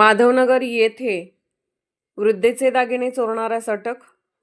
माधवनगर येथे वृद्धेचे दागिने चोरणाऱ्यास अटक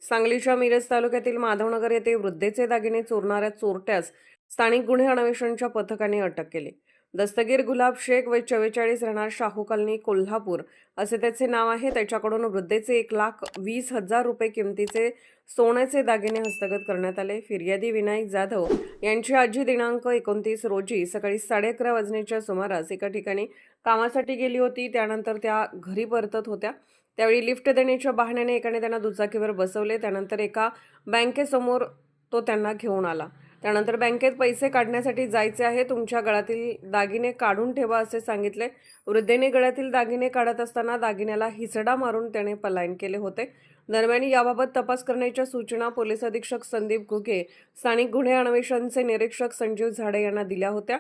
सांगलीच्या मिरज तालुक्यातील माधवनगर येथे वृद्धेचे दागिने चोरणाऱ्या चोरट्यास स्थानिक गुन्हे अन्वेषणच्या पथकाने अटक केली. दस्तगीर गुलाब शेख वय चव्वेचाळीस राहणार शाहू कॉलनी कोल्हापूर असे त्याचे नाव आहे. त्याच्याकडून वृद्धेचे एक लाख वीस हजार रुपये किमतीचे सोन्याचे दागिने हस्तगत करण्यात आले. फिर्यादी विनायक जाधव यांची आजी दिनांक एकोणतीस रोजी सकाळी साडे अकरा वाजण्याच्या सुमारास एका ठिकाणी कामासाठी गेली होती. त्यानंतर त्या घरी परतत होत्या. त्यावेळी लिफ्ट देण्याच्या बहाण्याने एकाने त्यांना दुचाकीवर बसवले. त्यानंतर एका बँकेसमोर तो त्यांना घेऊन आला. त्यानंतर बँकेत पैसे काढण्यासाठी जायचे आहे. तुमच्या गळ्यातील दागिने काढून ठेवा असे सांगितले. वृद्धेने गळ्यातील दागिने काढत असताना दागिन्याला हिसडा मारून त्याने पलायन केले होते. दरम्यान याबाबत तपास करण्याच्या सूचना पोलीस अधीक्षक संदीप घुगे स्थानिक गुन्हे अन्वेषणचे निरीक्षक संजीव झाडे यांना दिल्या होत्या.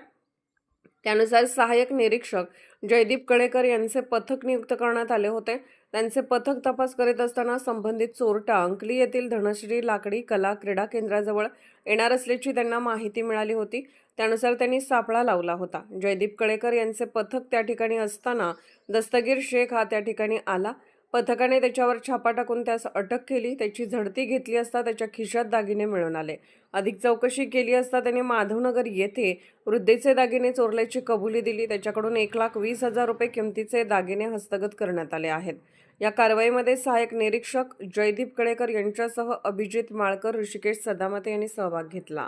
त्यानुसार सहाय्यक निरीक्षक जयदीप कळेकर यांचे पथक नियुक्त करण्यात आले होते. त्यांचे पथक तपास करीत असताना संबंधित चोरटा अंकली येथील धनश्री लाकडी कला क्रीडा केंद्राजवळ येणार असल्याची त्यांना माहिती मिळाली होती. त्यानुसार त्यांनी सापळा लावला होता. जयदीप कळेकर यांचे पथक त्या ठिकाणी असताना दस्तगीर शेख हा त्या ठिकाणी आला. पथकाने त्याच्यावर छापा टाकून त्यास अटक केली. त्याची झडती घेतली असता त्याच्या खिशात दागिने मिळून आले. अधिक चौकशी केली असता त्याने माधवनगर येथे वृद्धेचे दागिने चोरल्याची कबुली दिली. त्याच्याकडून एक लाख वीस हजार रुपये किमतीचे दागिने हस्तगत करण्यात आले आहेत. या कारवाईमध्ये सहाय्यक निरीक्षक जयदीप कडेकर यांच्यासह अभिजित माळकर ऋषिकेश सदामते यांनी सहभाग घेतला.